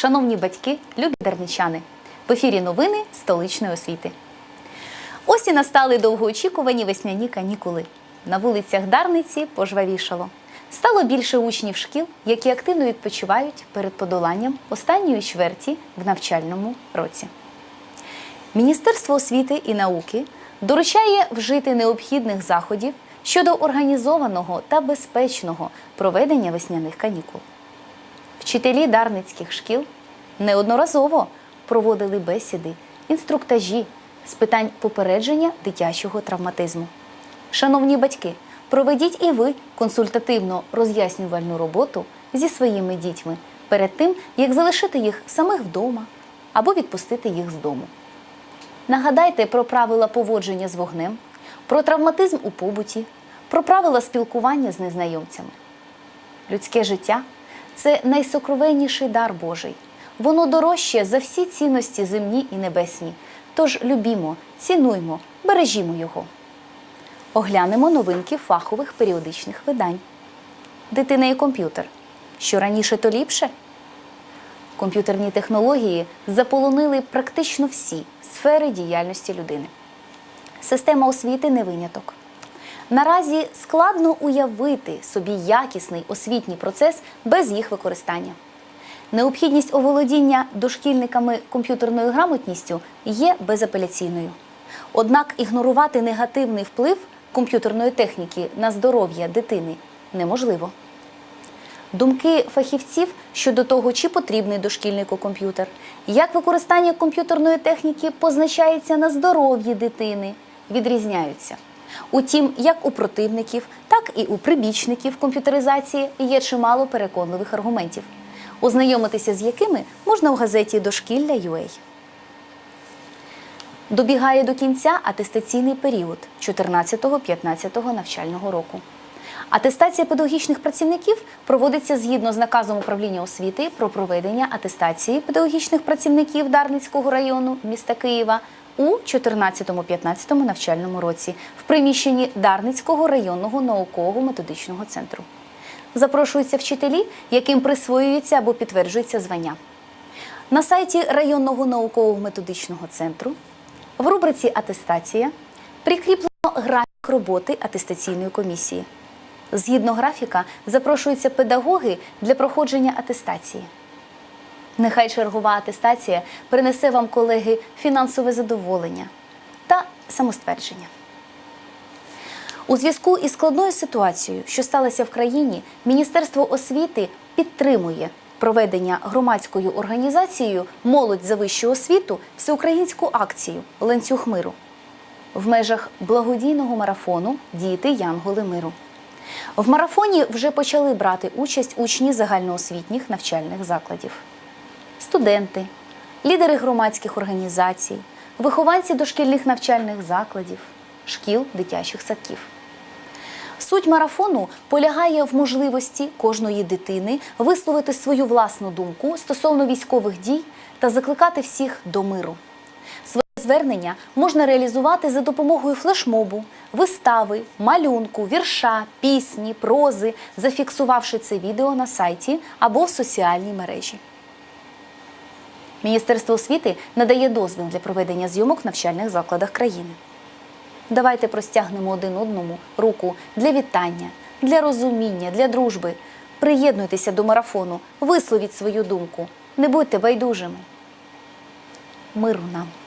Шановні батьки, любі дарничани, в ефірі новини столичної освіти. Ось і настали довгоочікувані весняні канікули. На вулицях Дарниці пожвавішало. Стало більше учнів шкіл, які активно відпочивають перед подоланням останньої чверті в навчальному році. Міністерство освіти і науки доручає вжити необхідних заходів щодо організованого та безпечного проведення весняних канікул. Вчителі дарницьких шкіл неодноразово проводили бесіди, інструктажі з питань попередження дитячого травматизму. Шановні батьки, проведіть і ви консультативно роз'яснювальну роботу зі своїми дітьми перед тим, як залишити їх самих вдома або відпустити їх з дому. Нагадайте про правила поводження з вогнем, про травматизм у побуті, про правила спілкування з незнайомцями. Людське життя це найсокровенніший дар Божий. Воно дорожче за всі цінності земні і небесні. Тож любімо, цінуймо, бережімо його. Оглянемо новинки фахових періодичних видань. Дитина і комп'ютер. Що раніше, то ліпше. Комп'ютерні технології заполонили практично всі сфери діяльності людини. Система освіти не виняток. Наразі складно уявити собі якісний освітній процес без їх використання. Необхідність оволодіння дошкільниками комп'ютерною грамотністю є безапеляційною. Однак ігнорувати негативний вплив комп'ютерної техніки на здоров'я дитини неможливо. Думки фахівців щодо того, чи потрібний дошкільнику комп'ютер, як використання комп'ютерної техніки позначається на здоров'ї дитини, відрізняються. Утім, як у противників, так і у прибічників комп'ютеризації є чимало переконливих аргументів, ознайомитися з якими можна в газеті Дошкілля UA. Добігає до кінця атестаційний період 14-15 навчального року. Атестація педагогічних працівників проводиться згідно з наказом управління освіти про проведення атестації педагогічних працівників Дарницького району міста Києва у 14-15 навчальному році в приміщенні Дарницького районного наукового методичного центру. Запрошуються вчителі, яким присвоюється або підтверджується звання. На сайті районного наукового методичного центру в рубриці Атестація прикріплено графік роботи атестаційної комісії. Згідно графіка, запрошуються педагоги для проходження атестації. Нехай чергова атестація принесе вам, колеги, фінансове задоволення та самоствердження. У зв'язку із складною ситуацією, що сталася в країні, Міністерство освіти підтримує проведення громадською організацією Молодь за вищу освіту всеукраїнську акцію Ланцюг миру в межах благодійного марафону Діти Янголи миру. В марафоні вже почали брати участь учні загальноосвітніх навчальних закладів, студенти, лідери громадських організацій, вихованці дошкільних навчальних закладів, шкіл, дитячих садків. Суть марафону полягає в можливості кожної дитини висловити свою власну думку стосовно військових дій та закликати всіх до миру. Своє звернення можна реалізувати за допомогою флешмобу, вистави, малюнку, вірша, пісні, прози, зафіксувавши це відео на сайті або в соціальній мережі. Міністерство освіти надає дозвіл для проведення зйомок в навчальних закладах країни. Давайте простягнемо один одному руку для вітання, для розуміння, для дружби. Приєднуйтеся до марафону, висловіть свою думку. Не будьте байдужими. Миру нам!